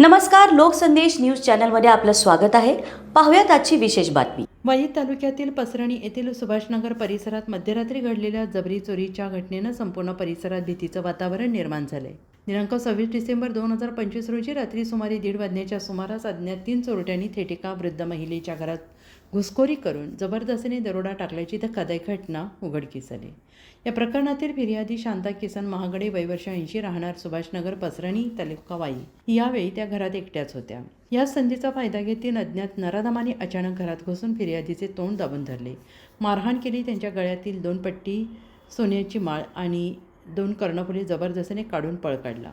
नमस्कार लोकसंदेश न्यूज चॅनलमध्ये आपलं स्वागत आहे. पाहुयात आजची विशेष बातमी. वाई तालुक्यातील पसरणी येथील सुभाषनगर परिसरात मध्यरात्री घडलेल्या जबरी चोरीच्या घटनेनं संपूर्ण परिसरात भीतीचं वातावरण निर्माण झालंय. दिनांक सव्वीस डिसेंबर दोन हजार पंचवीस रोजी रात्री सुमारे दीड वाजण्याच्या सुमारास अज्ञात तीन चोरट्यांनी थेटिका वृद्ध महिलेच्या घरात घुसखोरी करून जबरदस्तीने दरोडा टाकल्याची धक्कादायक घटना उघडकीस आली या प्रकरणातील फिर्यादी शांता किसन महागडे वयवर्ष ऐंशी राहणार सुभाषनगर पसरणी तालुका वाई. यावेळी त्या घरात एकट्याच होत्या. या संधीचा फायदा घेत तीन अज्ञात नराधमाने अचानक घरात घुसून फिर्यादीचे तोंड दाबून धरले. मारहाण केली त्यांच्या गळ्यातील दोन पट्टी सोन्याची माळ आणि दोन कर्णफुले जबरदस्तीने काढून पळ काढला.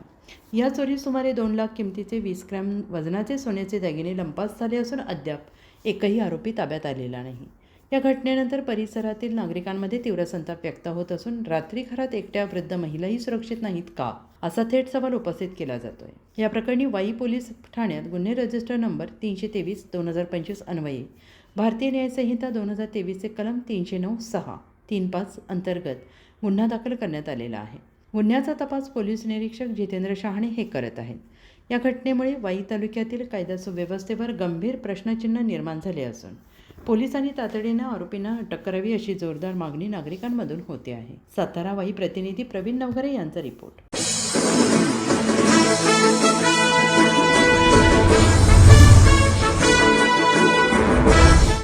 या चोरीत सुमारे दोन लाख किमतीचे वीस ग्रॅम वजनाचे सोन्याचे दागिने लंपास झाले असून अद्याप एकही आरोपी ताब्यात आलेला नाही. या घटनेनंतर परिसरातील नागरिकांमध्ये तीव्र संताप व्यक्त होत असून रात्री घरात एकट्या वृद्ध महिलाही सुरक्षित नाहीत का? असा थेट सवाल उपस्थित केला जातोय. या प्रकरणी वाई पोलीस ठाण्यात गुन्हे रजिस्टर नंबर तीनशे तेवीस दोन हजार पंचवीस अन्वये भारतीय न्यायसंहिता दोन हजार तेवीसचे कलम तीनशे नऊ सहा तीन पाच अंतर्गत गुन्हा दाखल करण्यात आलेला आहे. गुन्ह्याचा तपास पोलीस निरीक्षक जितेंद्र शहाणे हे करत आहेत. या घटनेमुळे वाई तालुक्यातील कायदा सुव्यवस्थेवर गंभीर प्रश्नचिन्ह निर्माण झाले असून पोलिसांनी तातडीनं आरोपींना अटक करावी अशी जोरदार मागणी नागरिकांमधून होते आहे. सातारा वाई प्रतिनिधी प्रवीण नवघरे यांचा रिपोर्ट.